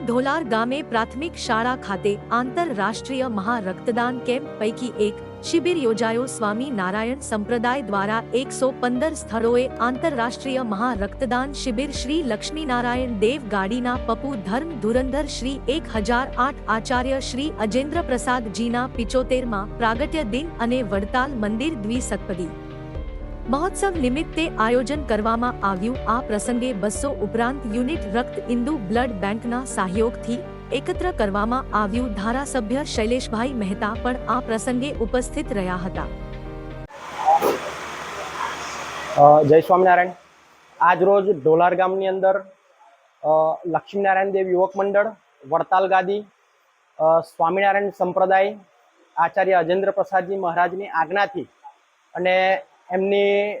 ઢોલાર ગામે પ્રાથમિક શાળા ખાતે આંતરરાષ્ટ્રીય મહારક્તદાન કેમ્પ પૈકી એક શિબિર યોજાયો. સ્વામી નારાયણ સંપ્રદાય દ્વારા એકસો પંદર સ્થળોએ આંતરરાષ્ટ્રીય મહારક્તદાન શિબિર શ્રી લક્ષ્મીનારાયણ દેવ ગાડીના પપુ ધર્મ ધુરંધર શ્રી એક હજાર આઠ આચાર્ય શ્રી અજેન્દ્ર પ્રસાદજીના પિચોતેરમાં પ્રાગટ્ય દિન અને વડતાલ મંદિર દ્વિસત્પદી મહોત્સવ નિમિત્તે આયોજન કરવામાં આવ્યું. આ પ્રસંગે બસો ઉપરાંત યુનિટ રક્ત ઇન્દુ બ્લડ બેંકના સહયોગથી એકત્ર કરવામાં આવ્યું. ધારાસભ્ય શૈલેષભાઈ મહેતા પણ આ પ્રસંગે ઉપસ્થિત રહ્યા હતા. જય સ્વામિનારાયણ. આજ રોજ ઢોલાર ગામની અંદર લક્ષ્મીનારાયણ દેવ યુવક મંડળ, વડતાલ ગાદી સ્વામિનારાયણ સંપ્રદાય, આચાર્ય અજેન્દ્ર પ્રસાદજી મહારાજની આજ્ઞાથી અને એમની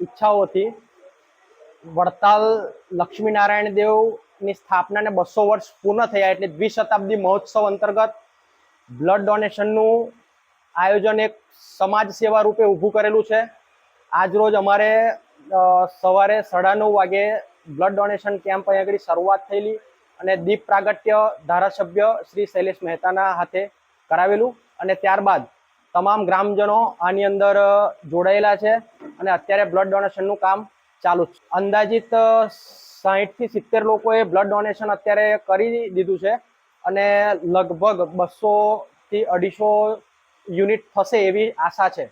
ઈચ્છાઓથી વડતાલ લક્ષ્મીનારાયણ દેવની સ્થાપનાને બસો વર્ષ પૂર્ણ થયા એટલે દ્વિશતાબ્દી મહોત્સવ અંતર્ગત બ્લડ ડોનેશનનું આયોજન એક સમાજ સેવા રૂપે ઊભું કરેલું છે. આજ રોજ અમારે સવારે સાડા નવ વાગે બ્લડ ડોનેશન કેમ્પ અહીં આગળ શરૂઆત થયેલી અને દીપ પ્રાગટ્ય ધારાસભ્ય શ્રી શૈલેષ મહેતાના હાથે કરાવેલું અને ત્યારબાદ તમામ ગ્રામજનો આની અંદર જોડાયેલા છે અને અત્યારે બ્લડ ડોનેશનનું કામ ચાલુ છે. અંદાજિત સાહીઠથી સિત્તેર લોકોએ બ્લડ ડોનેશન અત્યારે કરી દીધું છે અને લગભગ બસો થી અઢીસો યુનિટ થશે એવી આશા છે.